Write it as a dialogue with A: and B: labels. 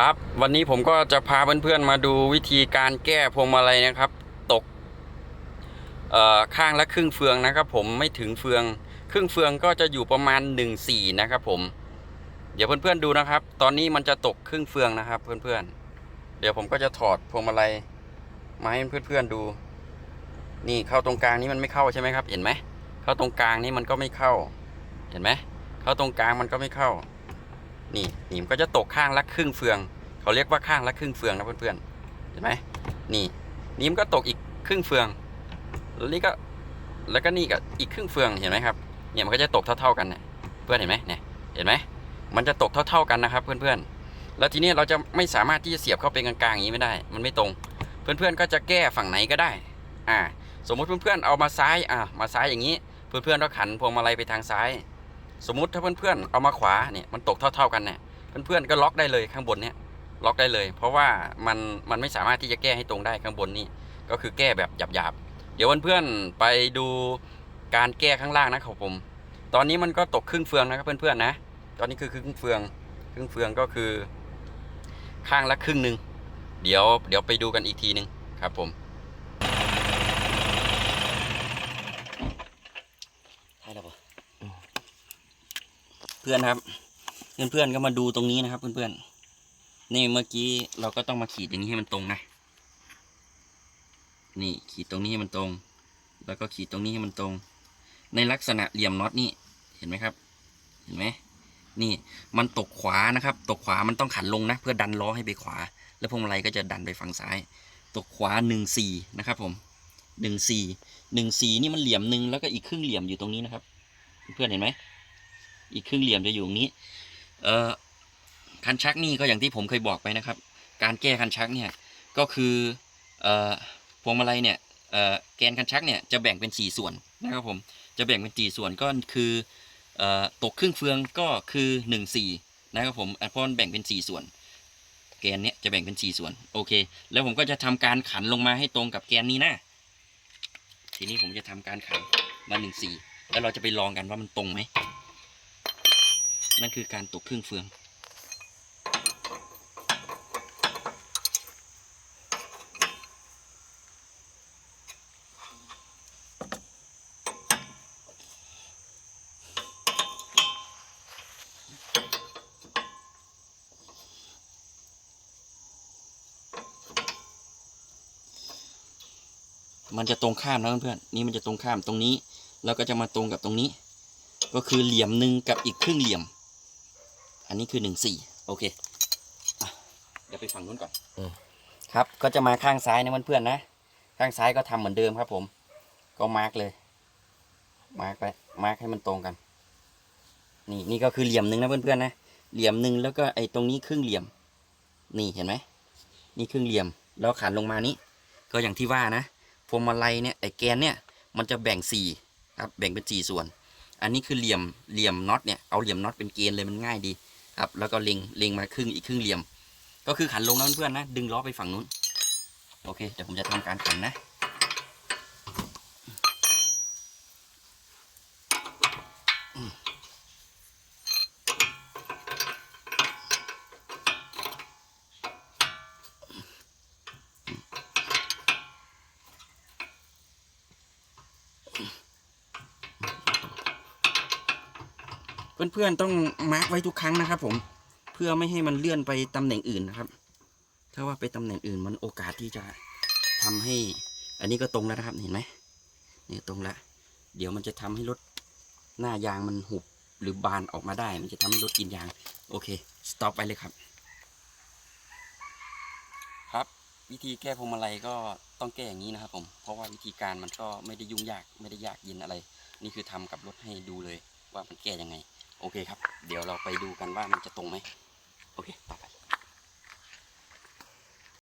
A: ครับ วันนี้ผมก็จะพาเพื่อนๆมาดูวิธีการแก้พวงมาลัยนะครับ ตกเอ่อข้างละครึ่งเฟืองนะครับ ผมไม่ถึงเฟือง ครึ่งเฟืองก็จะอยู่ประมาณ1 4นะครับ ผม เดี๋ยวเพื่อนๆดูนะครับ ตอนนี้มันจะตกครึ่งเฟืองนะครับ เพื่อนๆ เดี๋ยวผมก็จะถอดพวงมาลัยมาให้เพื่อนๆดู นี่เข้าตรงกลางนี้มันไม่เข้าใช่ไหมครับ เห็นไหมเข้าตรงกลางนี้มันก็ไม่เข้า เห็นไหมเข้าตรงกลางมันก็ไม่เข้า นี่นี่มก็จะตกข้างละครึ่งเฟือง เขาเรียกว่าข้างละครึ่งเฟืองนะเพื่อนๆเห็นไหมนี่นี่มก็ตกอีกครึ่งเฟือง แล้วนี่ก็แล้วก็นี่ก็อีกครึ่งเฟืองเห็นไหมครับเนี่ยมันก็จะตกเท่า ๆกันเนี่ยเพื่อนเห็นไหมเนี่ยเห็นไหมมันจะตกเท่า ๆกันนะครับ เพื่อนๆแล้วทีนี้เราจะไม่สามารถที่จะเสียบเข้าไปกลางๆอย่างนี้ไม่ได้ มันไม่ตรง เพื่อนๆก็จะแก้ฝั่งไหนก็ได้อ่าสมมุติเพื่อนๆเอามาซ้ายอ่ามาซ้ายอย่างนี้ เพื่อนๆก็ขันพวงมาลัยไปทางซ้าย สมมุติถ้าเพื่อนๆเอามาขวาเนี่ยมันตกเท่า ๆกันเนี่ยเพื่อนๆก็ล็อกได้เลยข้างบนเนี่ยล็อกได้เลย เพราะว่ามันมันไม่สามารถที่จะแก้ให้ตรงได้ข้างบนนี่ก็คือแก้แบบหยาบๆ เดี๋ยวเพื่อนๆไปดูการแก้ข้างล่างนะครับผม ตอนนี้มันก็ตกครึ่งเฟืองนะครับเพื่อนๆนะ ตอนนี้คือครึ่งเฟือง ครึ่งเฟืองก็คือ ข้างละครึ่งหนึ่งเดี๋ยวเดี๋ยวไปดูกันอีกทีหนึ่งครับผมใช่แล้วปะ เพื่อนครับ เพื่อนๆก็มาดูตรงนี้นะครับ เพื่อนๆนี่เมื่อกี้เราก็ต้องมาขีดอย่างนี้ให้มันตรงนะ นี่ขีดตรงนี้ให้มันตรง แล้วก็ขีดตรงนี้ให้มันตรง ในลักษณะเหลี่ยมน็อตนี่เห็นไหมครับ เห็นไหมนี่มันตกขวานะครับ ตกขวามันต้องขันลงนะ เพื่อดันล้อให้ไปขวา แล้วพวงมาลัยก็จะดันไปฝั่งซ้าย ตกขวาหนึ่งสี่นะครับ ผมหนึ่งสี่หนึ่งสี่นี่มันเหลี่ยมหนึ่งแล้วก็อีกครึ่งเหลี่ยมอยู่ตรงนี้นะครับ เพื่อนเห็นไหม อีกครึ่งเหลี่ยมจะอยู่ตรงนี้ เอ่อคันชักนี่ก็อย่างที่ผมเคยบอกไปนะครับ การแก้คันชักเนี่ยก็คือเอ่อพวงมาลัยเนี่ยเอ่อแกนคันชักเนี่ยจะแบ่งเป็นสี่ส่วนนะครับผมจะแบ่งเป็นสี่ส่วนก็คือเอ่อตกครึ่งเฟืองก็คือหนึ่งสี่นะครับผมอะพราะมันแบ่งเป็นสี่ส่วน แกนเนี้ยจะแบ่งเป็นสี่ส่วนโอเค แล้วผมก็จะทำการขันลงมาให้ตรงกับแกนนี้นะทีนี้ผมจะทำการขันมาหนึ่งสี่แล้วเราจะไปลองกันว่ามันตรงไหม นั่นคือการตกครึ่งเฟือง มันจะตรงข้ามนะเพื่อนๆนี่มันจะตรงข้ามตรงนี้ แล้วก็จะมาตรงกับตรงนี้ ก็คือเหลี่ยมหนึ่งกับอีกครึ่งเหลี่ยม อันนี้คือหนึ่งสี่โอเคอะเดี๋ยวไปฝั่งนู้นก่อน
B: อืม
A: ครับก็จะมาข้างซ้ายนะเพื่อนๆนะข้างซ้ายก็ทำเหมือนเดิมครับ ผม ก็มาร์กเลย มาร์กไปมาร์กให้มันตรงกัน นี่นี่ก็คือเหลี่ยมหนึ่งนะเพื่อนๆนะเหลี่ยมหนึ่งแล้วก็ไอ้ตรงนี้ครึ่งเหลี่ยม นี่เห็นไหมนี่ครึ่งเหลี่ยมแล้วขันลงมานี้ ก็อย่างที่ว่านะพวงมาลัยเนี่ยไอ้แกนเนี่ยมันจะแบ่งสี่ครับแบ่งเป็นสี่ส่วน อันนี้คือเหลี่ยมเหลี่ยมน็อตเนี่ยเอาเหลี่ยมน็อตเป็นเกณฑ์เลยมันง่ายดี ครับแล้วก็เล็งเล็งมาครึ่งอีกครึ่งเหลี่ยม ก็คือขันลงนะเพื่อนๆนะ ดึงล้อไปฝั่งนู้น โอเคเดี๋ยวผมจะทำการขันนะ เพื่อนๆต้องมาร์กไว้ทุกครั้งนะครับ ผมเพื่อไม่ให้มันเลื่อนไปตำแหน่งอื่นนะครับ ถ้าว่าไปตำแหน่งอื่นมันโอกาสที่จะทำให้ อันนี้ก็ตรงแล้วนะครับเห็นไหมนี่ตรงแล้วเดี๋ยวมันจะทำให้รถหน้ายางมันหุบหรือบานออกมาได้ มันจะทำให้รถกินยาง โอเคสต็อปไปเลยครับ ครับวิธีแก้พวงมาลัยก็ต้องแก้อย่างนี้นะครับ ผม เพราะว่าวิธีการมันก็ไม่ได้ยุ่งยากไม่ได้ยากเย็นอะไร นี่คือทำกับรถให้ดูเลยว่ามันแก้ยังไง โอเคครับ เดี๋ยวเราไปดูกันว่ามันจะตรงไหมโอเคต่อไป